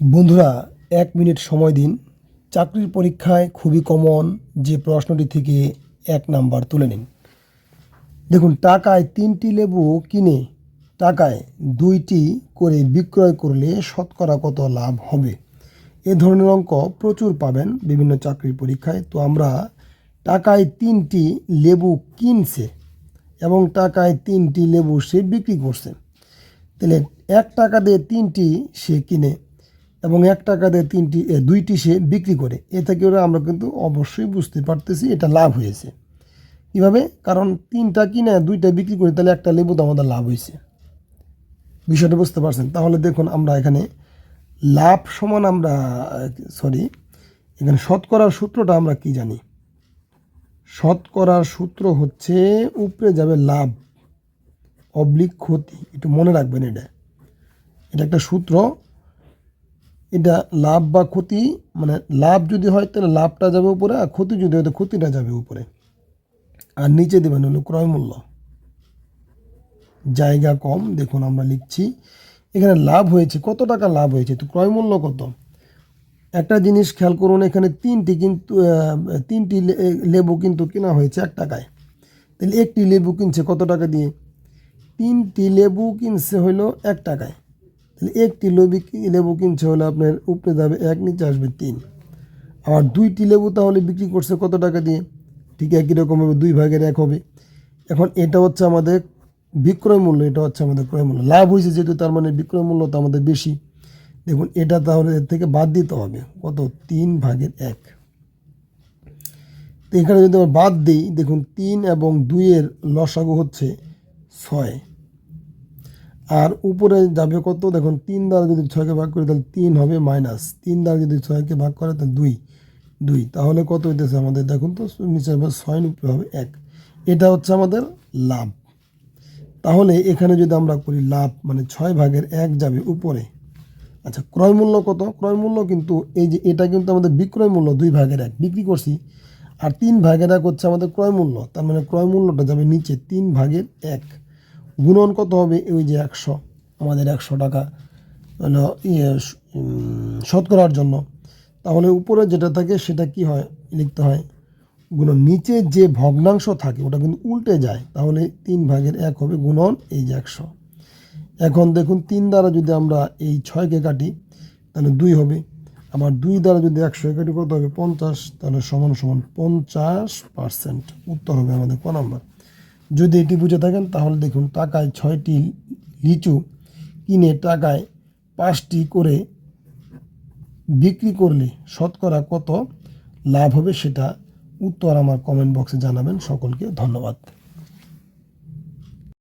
বন্ধুরা, এক মিনিট সময় দিন। চাকরির পরীক্ষায় খুবই কমন যে প্রশ্নটি থেকে এক নাম্বার তুলে নিন। দেখুন, টাকায় তিনটি লেবু কিনে টাকায় দুইটি করে বিক্রয় করলে শতকরা কত লাভ হবে? এ ধরনের অঙ্ক প্রচুর পাবেন বিভিন্ন চাকরির পরীক্ষায়। তো আমরা টাকায় তিনটি লেবু কিনছে এবং টাকায় তিনটি লেবু সে বিক্রি করছে। তাহলে এক টাকা দিয়ে তিনটি সে কিনে এবং এক টাকা দিয়ে তিনটি দুইটি সে বিক্রি করে। এ থেকে ওরা আমরা কিন্তু অবশ্যই বুঝতে পারতেছি এটা লাভ হয়েছে। কীভাবে? কারণ তিনটা কিনে দুইটা বিক্রি করে তাহলে একটা লেবু তো আমাদের লাভ হয়েছে। বিষয়টা বুঝতে পারছেন? তাহলে দেখুন আমরা এখানে লাভ সমান আমরা, সরি, এখানে শতকরার সূত্রটা আমরা কি জানি? শতকরার সূত্র হচ্ছে উপরে যাবে লাভ, অবলিক ক্ষতি। একটু মনে রাখবেন এটা। এটা একটা সূত্র। এটা লাভ বা ক্ষতি মানে লাভ যদি হয় তাহলে লাভটা যাবে উপরে আর ক্ষতি যদি হয় তো ক্ষতিটা যাবে উপরে। আর নিচে দেবেন হলো ক্রয় মূল্য। জায়গা কম, দেখুন আমরা লিখছি। এখানে লাভ হয়েছে, কত টাকা লাভ হয়েছে? তো ক্রয় মূল্য কত? একটা জিনিস খেয়াল করুন, এখানে তিনটি কিন্তু তিনটি লেবু কিন্তু কেনা হয়েছে এক টাকায়। তাহলে একটি লেবু কিনছে কত টাকা দিয়ে? তিনটি লেবু কিনছে হইল এক টাকায়। তাহলে একটি লেবু লেবু কিনছে হলে আপনার উপরে যাবে এক, নিচে আসবে তিন। আবার দুইটি লেবু তাহলে বিক্রি করছে কত টাকা দিয়ে? ঠিক একই রকম হবে, দুই ভাগের এক হবে। এখন এটা হচ্ছে আমাদের বিক্রয় মূল্য, এটা হচ্ছে আমাদের ক্রয় মূল্য। লাভ হয়েছে যেহেতু তার মানে বিক্রয় মূল্য তো আমাদের বেশি। দেখুন, এটা তাহলে এর থেকে বাদ দিতে হবে। কত? তিন ভাগের এক। তো এখানে যদি আমরা বাদ দিই, দেখুন, তিন এবং দুইয়ের লসাগু হচ্ছে ছয়। আর উপরে যাবে কত? দেখুন, তিন দ্বারা যদি ছয়কে ভাগ করে, তাহলে তিন হবে মাইনাস। তিন দ্বারা যদি ছয়কে ভাগ করে, তাহলে দুই। দুই। তাহলে কত হইতেছে আমাদের? দেখুন তো, নিচে হবে ছয়, উপরে হবে এক। এটা হচ্ছে আমাদের লাভ। তাহলে এখানে যদি আমরা করি লাভ মানে ছয় ভাগের এক যাবে উপরে। আচ্ছা ক্রয় মূল্য কত? ক্রয় মূল্য কিন্তু এই যে এটা কিন্তু আমাদের বিক্রয় মূল্য, দুই ভাগের এক। বিক্রি করছি, আর তিন ভাগের এক হচ্ছে আমাদের ক্রয় মূল্য। তার মানে ক্রয় মূল্যটা যাবে নিচে, তিন ভাগের এক। গুণন কত হবে? ওই যে একশো। আমাদের একশো টাকা হলো ইয়ে উম, শতকরার জন্য। তাহলে উপরে যেটা থাকে সেটা কি হয়? লিখতে হয় গুণন। নিচে যে ভগ্নাংশ থাকে ওটা কিন্তু উল্টে যায়। তাহলে তিন ভাগের এক হবে গুণন এই যে একশো। এখন দেখুন তিন দ্বারা যদি আমরা এই ছয়কে কাটি তাহলে দুই হবে। আবার দুই দ্বারা যদি একশো কাটি কত হবে? পঞ্চাশ। তাহলে সমান সমান পঞ্চাশ পার্সেন্ট। উত্তর হবে আমাদের ক নাম্বার। যদি এটি বুঝে থাকেন, তাহলে দেখুন টাকায় ছয়টি লিচু কিনে টাকায় পাঁচটি করে বিক্রি করলে শতকরা কত লাভ হবে সেটা উত্তর আমার কমেন্ট বক্সে জানাবেন। সকলকে ধন্যবাদ।